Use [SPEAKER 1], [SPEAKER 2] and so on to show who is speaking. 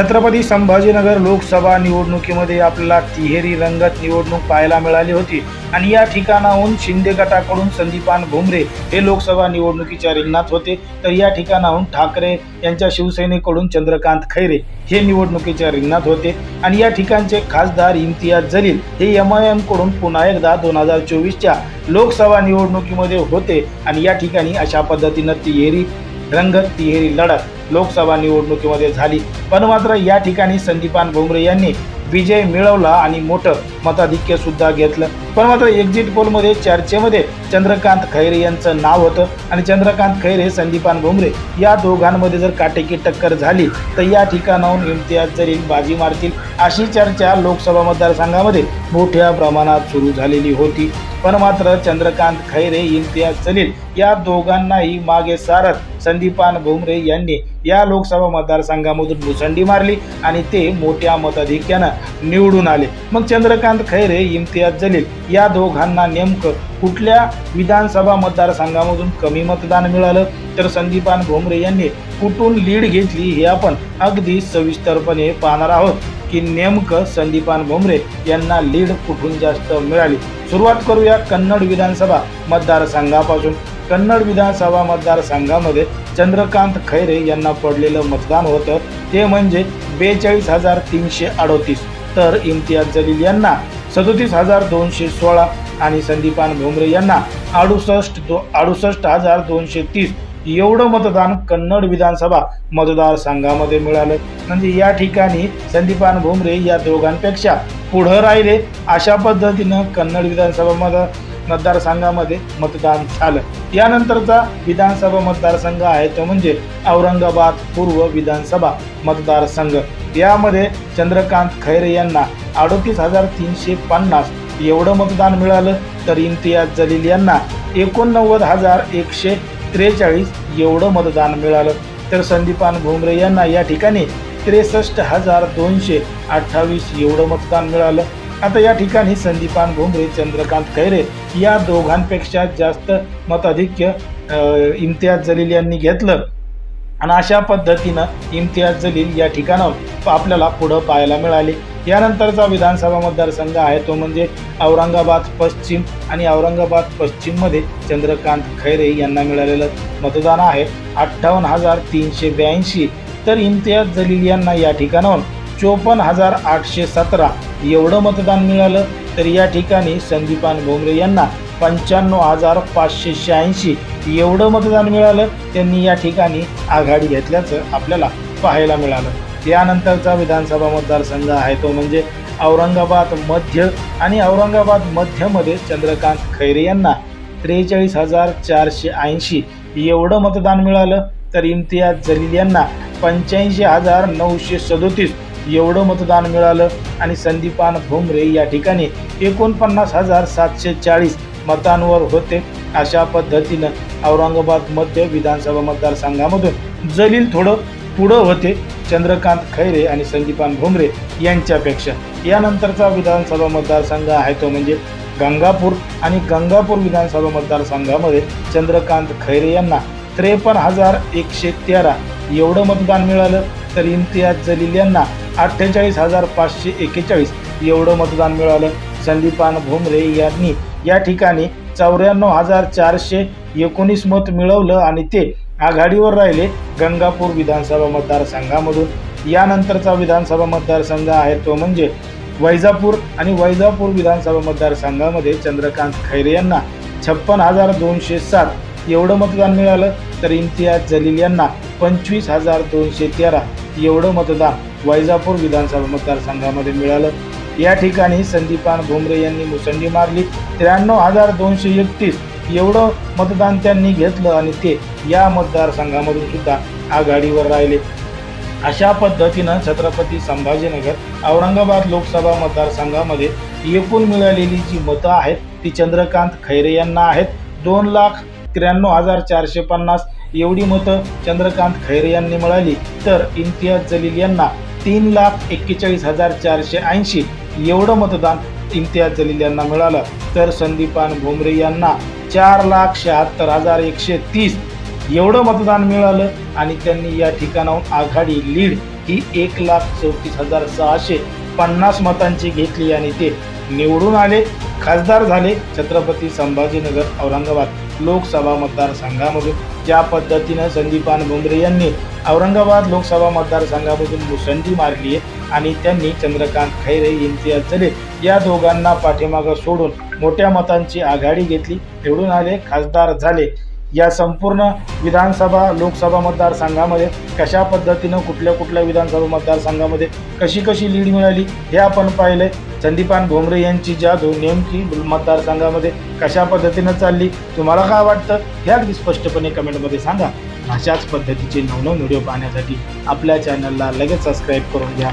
[SPEAKER 1] छत्रपती संभाजीनगर लोकसभा निवडणुकीमध्ये आपल्याला तिहेरी रंगत निवडणूक पाहायला मिळाली होती. आणि या ठिकाणाहून शिंदे गटाकडून संदीपान भुमरे हे लोकसभा निवडणुकीच्या रिंगणात होते. तर या ठिकाणाहून ठाकरे यांच्या शिवसेनेकडून चंद्रकांत खैरे हे निवडणुकीच्या रिंगणात होते. आणि या ठिकाणचे खासदार इम्तियाज जलील हे एम आय एमकडून पुन्हा एकदा दोन हजार चोवीसच्या लोकसभा निवडणुकीमध्ये होते. आणि या ठिकाणी अशा पद्धतीनं तिहेरी रंगत तिहेरी लढत लोकसभा निवडणुकीमध्ये झाली. पण मात्र या ठिकाणी संदीपान भुमरे यांनी विजय मिळवला आणि मोठं मताधिक्य सुद्धा घेतलं. पण मात्र एक्झिट पोलमध्ये चर्चेमध्ये चंद्रकांत खैरे यांचं नाव होतं. आणि चंद्रकांत खैरे संदीपान भुमरे या दोघांमध्ये जर काटेकी टक्कर झाली तर या ठिकाणाहून इम्तियाज जरीन बाजी मारतील. अशी चर्चा लोकसभा मतदारसंघामध्ये मोठ्या प्रमाणात सुरू झालेली होती. पण मात्र चंद्रकांत खैरे इम्तियाज जलील या दोघांनाही मागे सारत संदीपान भुमरे यांनी या लोकसभा मतदारसंघामधून मुसंडी मारली आणि ते मोठ्या मताधिक्यानं निवडून आले. मग चंद्रकांत खैरे इम्तियाज जलील या दोघांना नेमकं कुठल्या विधानसभा मतदारसंघामधून कमी मतदान मिळालं? तर संदीपान भोमरे यांनी कुठून लीड घेतली हे आपण अगदी सविस्तरपणे पाहणार आहोत की नेमकं संदीपान भोमरे यांना लीड कुठून जास्त मिळाली? सुरुवात करूया कन्नड विधानसभा मतदारसंघापासून. कन्नड विधानसभा मतदारसंघामध्ये चंद्रकांत खैरे यांना पडलेलं मतदान होतं. ते म्हणजे बेचाळीस हजार तीनशे अडोतीस. तर इम्तियाज जलील यांना सदोतीस हजार दोनशे सोळा आणि संदीपान भुमरे यांना अडुसष्ट दो अडुसष्ट हजार दोनशे तीस एवढं मतदान कन्नड विधानसभा मतदारसंघामध्ये मिळालं. म्हणजे या ठिकाणी संदीपान भुमरे या दोघांपेक्षा पुढं राहिले अशा पद्धतीनं कन्नड विधानसभा मत मतदारसंघामध्ये मतदान झालं. यानंतरचा विधानसभा मतदारसंघ आहे तो म्हणजे औरंगाबाद पूर्व विधानसभा मतदारसंघ. यामध्ये चंद्रकांत खैरे यांना अडोतीस हजार तीनशे पन्नास एवढं मतदान मिळालं तर इम्तियाज जलील यांना एकोणनव्वद हजार एकशे त्रेचाळीस एवढं मतदान मिळालं. तर संदीपान भुमरे यांना या ठिकाणी त्रेसष्ट हजार दोनशे अठ्ठावीस एवढं मतदान मिळालं. आता या ठिकाणी संदीपान भोंबरे चंद्रकांत खैरे या दोघांपेक्षा जास्त मताधिक्य इम्तियाज जलील यांनी घेतलं. आणि अशा पद्धतीनं इम्तियाज जलील या ठिकाणावर आपल्याला पुढं पाहायला मिळाले. यानंतरचा विधानसभा मतदारसंघ आहे तो म्हणजे औरंगाबाद पश्चिम आणि औरंगाबाद पश्चिममध्ये चंद्रकांत खैरे यांना मिळालेलं मतदान आहे. अठ्ठावन्न हजार तीनशे ब्याऐंशी. तर इम्तियाज जलील यांना या ठिकाणाहून चोपन्न हजार आठशे सतरा एवढं मतदान मिळालं तर या ठिकाणी संदीपान भुमरे यांना पंच्याण्णव हजार पाचशे शहाऐंशी एवढं मतदान मिळालं. त्यांनी या ठिकाणी आघाडी घेतल्याचं आपल्याला पाहायला मिळालं. यानंतरचा विधानसभा मतदारसंघ आहे तो म्हणजे औरंगाबाद मध्य आणि औरंगाबाद मध्यमध्ये चंद्रकांत खैरे यांना त्रेचाळीस हजार चारशे ऐंशी एवढं मतदान मिळालं. तर इम्तियाज जलील यांना पंच्याऐंशी हजार नऊशे सदोतीस एवढं मतदान मिळालं आणि संदीपान भुमरे या ठिकाणी एकोणपन्नास हजार सातशे चाळीस मतांवर होते. अशा पद्धतीनं औरंगाबाद मध्य विधानसभा मतदारसंघामधून जलील थोडं पुढं होते चंद्रकांत खैरे आणि संदीपान भुमरे यांच्यापेक्षा. यानंतरचा विधानसभा मतदारसंघ आहे तो म्हणजे गंगापूर आणि गंगापूर विधानसभा मतदारसंघामध्ये चंद्रकांत खैरे यांना त्रेपन्न हजार एकशे तेरा एवढं मतदान मिळालं. तर इम्तियाज जलील यांना अठ्ठेचाळीस हजार पाचशे एक्केचाळीस एवढं मतदान मिळालं. संदीपान भुमरे यांनी या ठिकाणी चौऱ्याण्णव हजार चारशे एकोणीस मत मिळवलं आणि ते आघाडीवर राहिले गंगापूर विधानसभा मतदारसंघामधून. यानंतरचा विधानसभा मतदारसंघ आहे तो म्हणजे वैजापूर आणि वैजापूर विधानसभा मतदारसंघामध्ये चंद्रकांत खैरे यांना छप्पन हजार दोनशे सात एवढं मतदान मिळालं. तर इम्तियाज जलील यांना पंचवीस हजार दोनशे तेरा एवढं मतदान वैजापूर विधानसभा मतदारसंघामध्ये मिळालं. या ठिकाणी संदीपान भुमरे यांनी मुसंडी मारली. त्र्याण्णव हजार दोनशे एकतीस एवढं मतदान त्यांनी घेतलं आणि ते या मतदारसंघामधून सुद्धा आघाडीवर राहिले. अशा पद्धतीनं छत्रपती संभाजीनगर औरंगाबाद लोकसभा मतदारसंघामध्ये एकूण मिळालेली जी मतं आहेत ती चंद्रकांत खैरे यांना आहेत. दोन लाख त्र्याण्णव हजार चारशे पन्नास एवढी मतं चंद्रकांत खैरे यांनी मिळाली. तर इम्तियाज जलील यांना तीन लाख एक्केचाळीस हजार चारशे ऐंशी एवढं मतदान इम्तियाज जलील यांना मिळालं. तर संदीपान भुमरे यांना चार लाख शहात्तर हजार एकशे तीस एवढं मतदान मिळालं आणि त्यांनी या ठिकाणाहून आघाडी लीड ही एक लाख चौतीस हजार सहाशे पन्नास मतांची घेतली आणि ते निवडून आले. खासदार झाले छत्रपती संभाजीनगर औरंगाबाद. लोकसभा मतदारसंघामधून ज्या पद्धतीनं संदीपान भुमरे यांनी औरंगाबाद लोकसभा मतदारसंघामधून मुसंडी मारली आहे आणि त्यांनी चंद्रकांत खैरे इम्तियाज जलील या दोघांना पाठीमागं सोडून मोठ्या मतांची आघाडी घेतली निवडून आले खासदार झाले. या संपूर्ण विधानसभा लोकसभा मतदारसंघामध्ये कशा पद्धतीनं कुठल्या कुठल्या विधानसभा मतदारसंघामध्ये कशी कशी लीड मिळाली हे आपण पाहिलं संदीपान भोमरे यांची जादू नेमकी मतदारसंघामध्ये कशा पद्धतीनं चालली तुम्हाला काय वाटतं? हे अगदी स्पष्टपणे कमेंटमध्ये सांगा. अशाच पद्धतीचे नवनव व्हिडिओ पाहण्यासाठी आपल्या चॅनलला लगेच सबस्क्राईब करून घ्या.